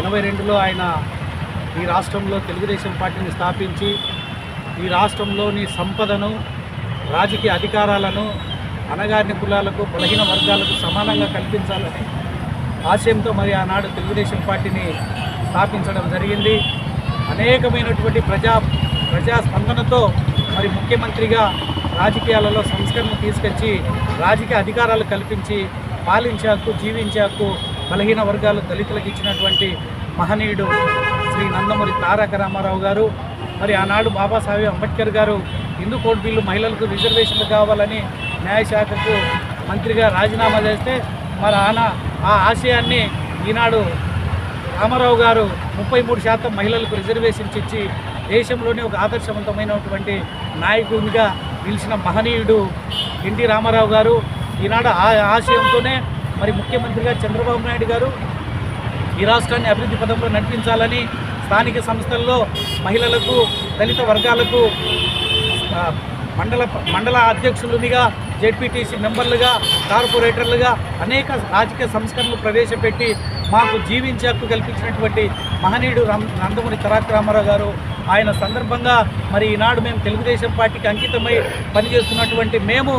ఎనభై రెండులో ఆయన ఈ రాష్ట్రంలో తెలుగుదేశం పార్టీని స్థాపించి ఈ రాష్ట్రంలోని సంపదను రాజకీయ అధికారాలను అనగారిన కులాలకు బలహీన వర్గాలకు సమానంగా కల్పించాలని ఆశయంతో మరి ఆనాడు తెలుగుదేశం పార్టీని స్థాపించడం జరిగింది. అనేకమైనటువంటి ప్రజా ప్రజా స్పందనతో మరి ముఖ్యమంత్రిగా రాజకీయాలలో సంస్కరణ తీసుకొచ్చి రాజకీయ అధికారాలు కల్పించి పాలించే హక్కు జీవించే హక్కు బలహీన వర్గాలు దళితులకు ఇచ్చినటువంటి మహనీయుడు శ్రీ నందమూరి తారక రామారావు గారు. మరి ఆనాడు బాబాసాహెబ్ అంబేద్కర్ గారు హిందూ కోడ్ బిల్లు మహిళలకు రిజర్వేషన్లు కావాలని న్యాయశాఖకు మంత్రిగా రాజీనామా చేస్తే మరి ఆన ఆ ఆశయాన్ని ఈనాడు రామారావు గారు ముప్పై మూడు శాతం మహిళలకు రిజర్వేషన్స్ ఇచ్చి దేశంలోనే ఒక ఆదర్శవంతమైనటువంటి నాయకునిగా నిలిచిన మహనీయుడు ఎన్టీ రామారావు గారు. ఈనాడు ఆ ఆశయంతోనే మరి ముఖ్యమంత్రిగా చంద్రబాబు నాయుడు గారు ఈ రాష్ట్రాన్ని అభివృద్ధి పదంలో నడిపించాలని స్థానిక సంస్థల్లో మహిళలకు దళిత వర్గాలకు మండల మండల అధ్యక్షులునిగా జెడ్పీటీసీ మెంబర్లుగా కార్పొరేటర్లుగా అనేక రాజకీయ సంస్కరణలు ప్రవేశపెట్టి మాకు జీవించే హక్కు కల్పించినటువంటి మహనీయుడు నందమూరి తారక రామారావు గారు. ఆయన సందర్భంగా మరి ఈనాడు మేము తెలుగుదేశం పార్టీకి అంకితమై పనిచేస్తున్నటువంటి మేము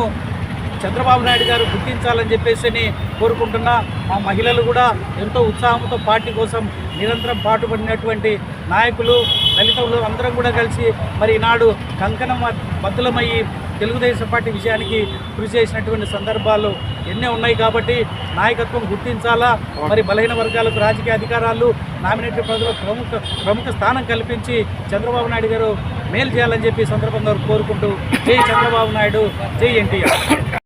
చంద్రబాబు నాయుడు గారు గుర్తించాలని చెప్పేసి అని కోరుకుంటున్నా. మా మహిళలు కూడా ఎంతో ఉత్సాహంతో పార్టీ కోసం నిరంతరం పాటుపడినటువంటి నాయకులు దళితులు అందరం కూడా కలిసి మరి ఈనాడు కంకణం బద్దులమయ్యి తెలుగుదేశం పార్టీ విషయానికి కృషి చేసినటువంటి సందర్భాలు ఎన్నో ఉన్నాయి కాబట్టి నాయకత్వం గుర్తించాలా? మరి బలహీన వర్గాలకు రాజకీయ అధికారాలు నామినేటెడ్ ప్రజలకు ప్రముఖ ప్రముఖ స్థానం కల్పించి చంద్రబాబు నాయుడు గారు మేలు చేయాలని చెప్పి సందర్భంగా కోరుకుంటూ జై చంద్రబాబు నాయుడు జై ఎన్టీఆర్.